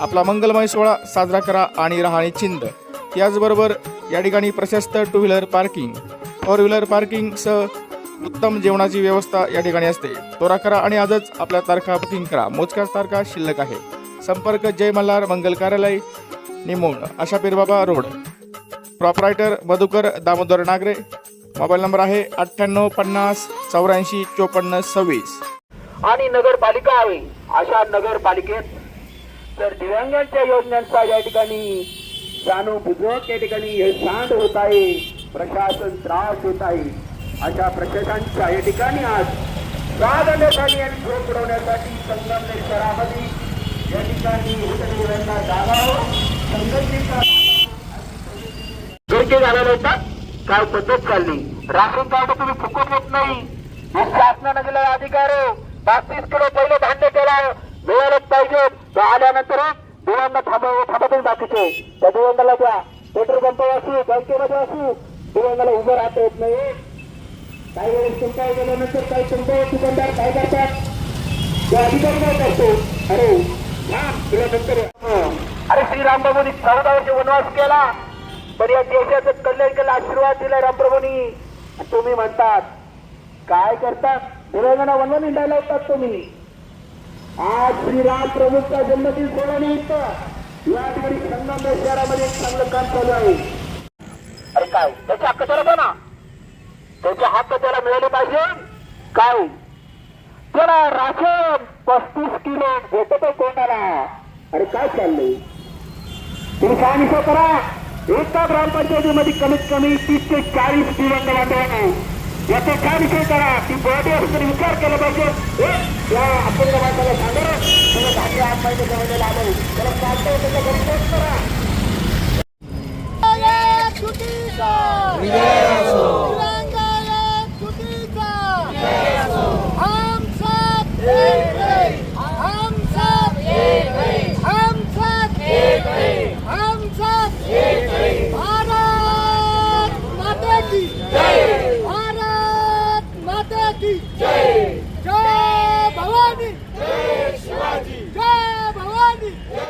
आपला मंगलमय सोहळा साजरा करा आणि राहा निश्चिंत याचबरोबर या ठिकाणी प्रशस्त two wheeler parking four wheeler पार्किंगसह उत्तम जेवणाची व्यवस्था या ठिकाणी असते. तोरा करा आणि आजच आपल्या तारखा बुकिंग करा. मोजक्याच तारखा शिल्लक आहे. संपर्क Jay Malhar Mangal Karyalay Nimon Asha Pirbaba road proprietor Madhukar Damodar Nagare. Mobile number आहे अठ्ठ्याण्णव पन्नास चौऱ्याऐंशी चोपन्न सव्वीस. आणि नगरपालिका हवी अशा नगरपालिकेत तर दिव्यांगांच्या योजनांचा या ठिकाणी जाणूनपूर्वक या ठिकाणी हे सांड होत आहे. प्रशासन त्रास होत आहे. अशा प्रशासनाच्या या ठिकाणी आज राग आणि झोप पुरवण्यासाठी संगमनेर शहरामध्ये या ठिकाणी उतरलेल्यांना जागा संघटनेचा गरजे झालेले काय पद्धत चालली. राशन कार्ड तुम्ही फुकट देत नाही. शासनानं दिलेला अधिकार आहे. पस्तीस किलो पहिलं धान्य केलं. मिळालंच पाहिजे. तो आल्यानंतर दिवांना थांबव थांबतच बाकीचे. त्या दिवंगाला द्या. पेट्रोल पंपावर असू बँकेमध्ये असू दिवंगाला उभं राहता येत नाही. काही वेळेस तुमच्या गेल्यानंतर काही तुमचे दुकानदार काय करतात? ते अधिकारी काय करतो? अरे तुला नंतर अरे श्री बाबूनी चौदा वर्ष वनवास केला. पण या देशाचं कल्याण केलं आशीर्वाद दिला रामप्रभूंनी तुम्ही म्हणतात काय करतात? दिव्यांगांना वनवन हिंडायला होतात तुम्ही. आज श्रीराम प्रभूचा जन्मदिन सोहळ्यानिमित्त या ठिकाणी संगमनेर शहरामध्ये एक चांगलं काम चालू आहे. अरे काय? त्याचे हक्क त्याला द्या ना. त्याचे हक्क त्याला मिळाले पाहिजे. काय? त्याला राशन पस्तीस किलो भेटत कोणाला. अरे काय चाललंय? तुम्ही काय विषय करा. एका ग्रामपंचायतीमध्ये कमीत कमी तीस ते चाळीस दिवंग बांधवांना याचा काय विषय करा? ती बॉडी असं विचार केला पाहिजे. ए, अंमलबजावणीला आलो त्याला चालतं होतं त्या घरी पोच करा Jai! Jai! Jai! Bhavani! Jai! Shivaji! Jai!